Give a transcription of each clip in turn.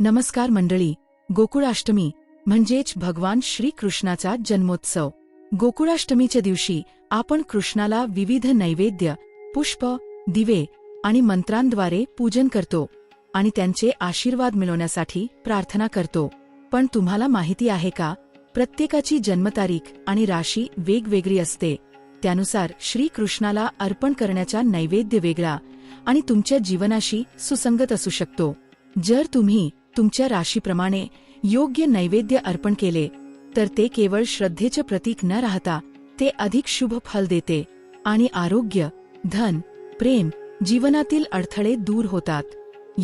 नमस्कार मंडळी गोकुळाष्टमी म्हणजेच भगवान श्रीकृष्णाचा जन्मोत्सव. गोकुळाष्टमीच्या दिवशी आपण कृष्णाला विविध नैवेद्य पुष्प दिवे आणि मंत्रांद्वारे पूजन करतो आणि त्यांचे आशीर्वाद मिळवण्यासाठी प्रार्थना करतो. पण तुम्हाला माहिती आहे का प्रत्येकाची जन्मतारीख आणि राशी वेगवेगळी असते. त्यानुसार श्रीकृष्णाला अर्पण करण्याचा नैवेद्य वेगळा आणि तुमच्या जीवनाशी सुसंगत असू शकतो. जर तुम्ही तुमच्या राशीप्रमाणे योग्य नैवेद्य अर्पण केले तर ते केवळ श्रद्धेचे प्रतीक न राहता ते अधिक शुभ फल देते आणि आरोग्य धन प्रेम जीवनातील अडथळे दूर होतात.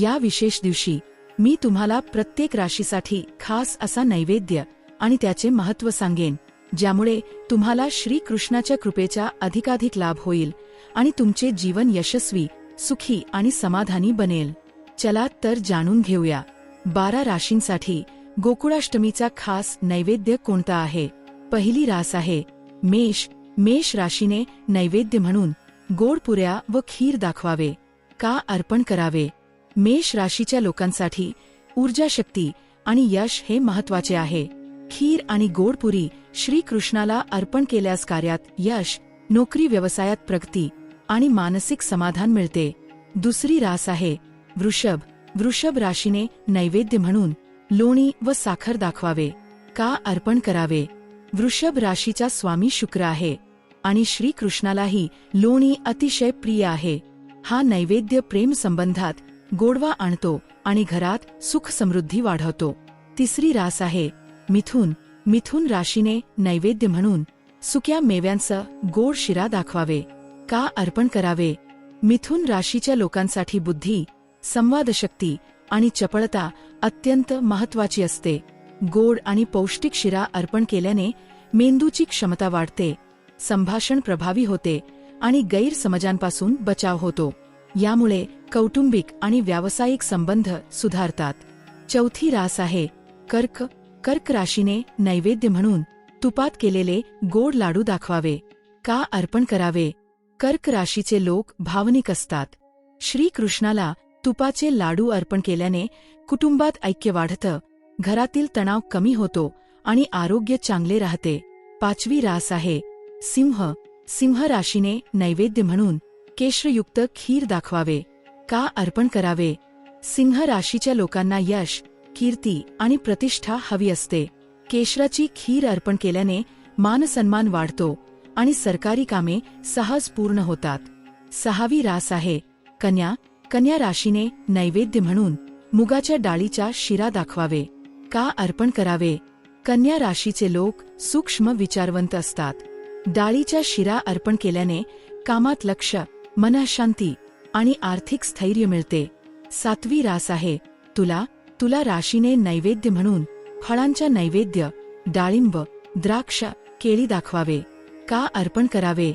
या विशेष दिवशी मी तुम्हाला प्रत्येक राशीसाठी खास असा नैवेद्य आणि त्याचे महत्त्व सांगेन ज्यामुळे तुम्हाला श्रीकृष्णाच्या कृपेचा अधिकाधिक लाभ होईल आणि तुमचे जीवन यशस्वी सुखी आणि समाधानी बनेल. चला तर जाणून घेऊया. बारा राशींसाठी गोकुळाष्टमीचा खास नैवेद्य कोणता आहे? पहिली रास आहे मेष. मेष राशीने नैवेद्य म्हणून गोड पुऱ्या व खीर दाखवावे. का अर्पण करावे? मेष राशीच्या लोकांसाठी ऊर्जाशक्ती आणि यश हे महत्त्वाचे आहे. खीर आणि गोडपुरी श्रीकृष्णाला अर्पण केल्यास कार्यात यश नोकरी व्यवसायात प्रगती आणि मानसिक समाधान मिळते. दुसरी रास आहे वृषभ. वृषभ राशीने नैवेद्य म्हणून लोणी व साखर दाखवावे का अर्पण करावे? वृषभ राशीचा स्वामी शुक्र आहे आणि श्रीकृष्णालाही लोणी अतिशय प्रिय आहे. हा नैवेद्य प्रेम संबंधात गोडवा आणतो आणि घरात सुख समृद्धी वाढवतो. तिसरी रास आहे मिथुन. मिथुन राशीने नैवेद्य म्हणून सुक्या मेव्यांचं गोड शिरा दाखवावे का अर्पण करावे? मिथुन राशीच्या लोकांसाठी बुद्धी संवादशक्ती आणि चपळता अत्यंत महत्वाची असते. गोड आणि पौष्टिक शिरा अर्पण केल्याने मेंदूची क्षमता वाढते संभाषण प्रभावी होते आणि गैरसमजांपासून बचाव होतो. यामुळे कौटुंबिक आणि व्यावसायिक संबंध सुधारतात. चौथी रास आहे कर्क. कर्क राशीने नैवेद्य म्हणून तुपात केलेले गोड लाडू दाखवावे. का अर्पण करावे? कर्क राशीचे लोक भावनिक असतात. श्रीकृष्णाला तुपाचे लाडू अर्पण केल्याने कुटुंबात ऐक्य वाढतं घरातील तणाव कमी होतो आणि आरोग्य चांगले राहते. पाचवी रास आहे सिंह. सिंह राशीने नैवेद्य म्हणून केशरयुक्त खीर दाखवावे. का अर्पण करावे? सिंह राशीच्या लोकांना यश कीर्ती आणि प्रतिष्ठा हवी असते. केशराची खीर अर्पण केल्याने मानसन्मान वाढतो आणि सरकारी कामे सहज पूर्ण होतात. सहावी रास आहे कन्या. कन्या राशीने नैवेद्य म्हणून मुगाच्या डाळीच्या शिरा दाखवावे का अर्पण करावे? कन्या राशीचे लोक सूक्ष्म विचारवंत असतात. डाळीच्या शिरा अर्पण केल्याने कामात लक्ष मनःशांती आणि आर्थिक स्थैर्य मिळते. सातवी रास आहे. तुला तुला राशीने नैवेद्य म्हणून फळांच्या नैवेद्य डाळिंब द्राक्ष केळी दाखवावे का अर्पण करावे?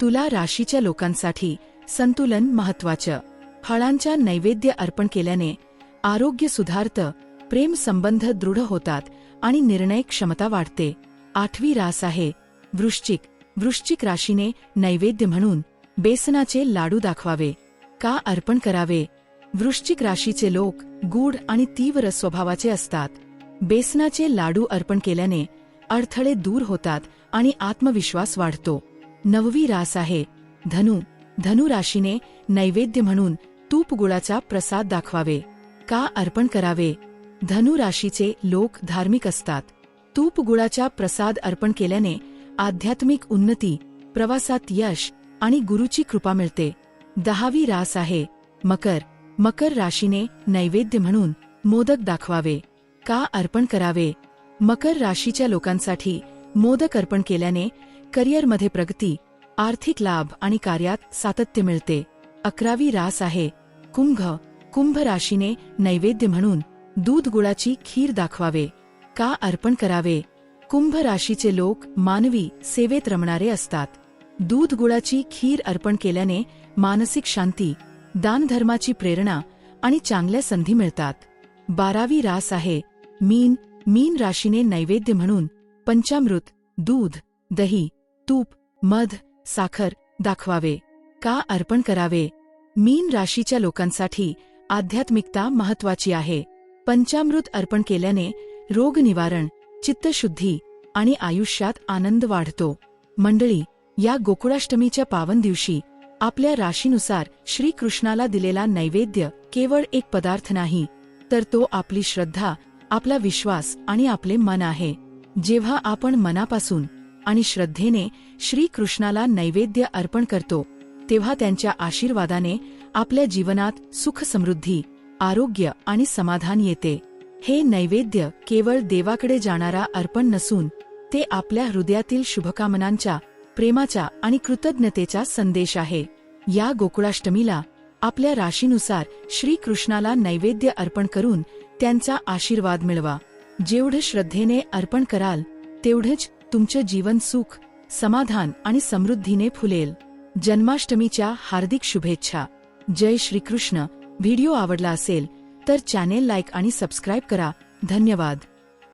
तुला राशीच्या लोकांसाठी संतुलन महत्वाचं फळांच्या नैवेद्य अर्पण केल्याने आरोग्य सुधारतं प्रेम संबंध दृढ होतात आणि निर्णय क्षमता वाढते. आठवी रास आहे. वृश्चिक. वृश्चिक राशीने नैवेद्य म्हणून बेसनाचे लाडू दाखवावे. का अर्पण करावे? वृश्चिक राशीचे लोक गूढ आणि तीव्र स्वभावाचे असतात. बेसनाचे लाडू अर्पण केल्याने अडथळे दूर होतात आणि आत्मविश्वास वाढतो. नववी रास आहे. धनु. धनु राशीने नैवेद्य म्हणून तूप गुळाचा प्रसाद दाखवावे. का अर्पण करावे? धनु राशीचे लोक धार्मिक असतात. तूप गुळाचा प्रसाद अर्पण केल्याने आध्यात्मिक उन्नती प्रवासात यश आणि गुरुची कृपा मिळते. दहावी रास आहे. मकर. मकर राशीने नैवेद्य म्हणून मोदक दाखवावे. का अर्पण करावे? मकर राशीच्या लोकांसाठी मोदक अर्पण केल्याने करिअरमध्ये प्रगती आर्थिक लाभ आणि कार्यात सातत्य मिळते. अकरावी रास आहे. कुंभ कुंभ राशीने नैवेद्य म्हणून दूध गुळाची खीर दाखवावे का अर्पण करावे? कुंभ राशीचे लोक मानवी सेवेत रमणारे असतात. दूध गुळाची खीर अर्पण केल्याने मानसिक शांती दानधर्माची प्रेरणा आणि चांगल्या संधी मिळतात. बारावी रास आहे. मीन मीन राशीने नैवेद्य म्हणून पंचामृत दूध दही तूप मध साखर दाखवावे. का अर्पण करावे? मीन राशीच्या लोकांसाठी आध्यात्मिकता महत्वाची आहे. पंचामृत अर्पण केल्याने रोग निवारण चित्तशुद्धी आणि आयुष्यात आनंद वाढतो. मंडळी या गोकुळाष्टमीच्या पावन दिवशी आपल्या राशीनुसार श्रीकृष्णाला दिलेला नैवेद्य केवळ एक पदार्थ नाही तर तो आपली श्रद्धा आपला विश्वास आणि आपले मन आहे. जेव्हा आपण मनापासून आणि श्रद्धेने श्रीकृष्णाला नैवेद्य अर्पण करतो तेव्हा त्यांच्या आशीर्वादाने आपल्या जीवनात सुख समृद्धी आरोग्य आणि समाधान येते. हे नैवेद्य केवळ देवाकडे जाणारा अर्पण नसून ते आपल्या हृदयातील शुभकामनांच्या प्रेमाचा आणि कृतज्ञतेचा संदेश आहे. या गोकुळाष्टमीला आपल्या राशीनुसार श्रीकृष्णाला नैवेद्य अर्पण करून त्यांचा आशीर्वाद मिळवा. जेवढं श्रद्धेने अर्पण कराल तेवढंच तुमचं जीवन सुख समाधान आणि समृद्धीने फुलेल. जन्माष्टमीच्या हार्दिक शुभेच्छा. जय श्रीकृष्ण. व्हिडिओ आवडला असेल तर चॅनेल लाईक आणि सबस्क्राईब करा. धन्यवाद.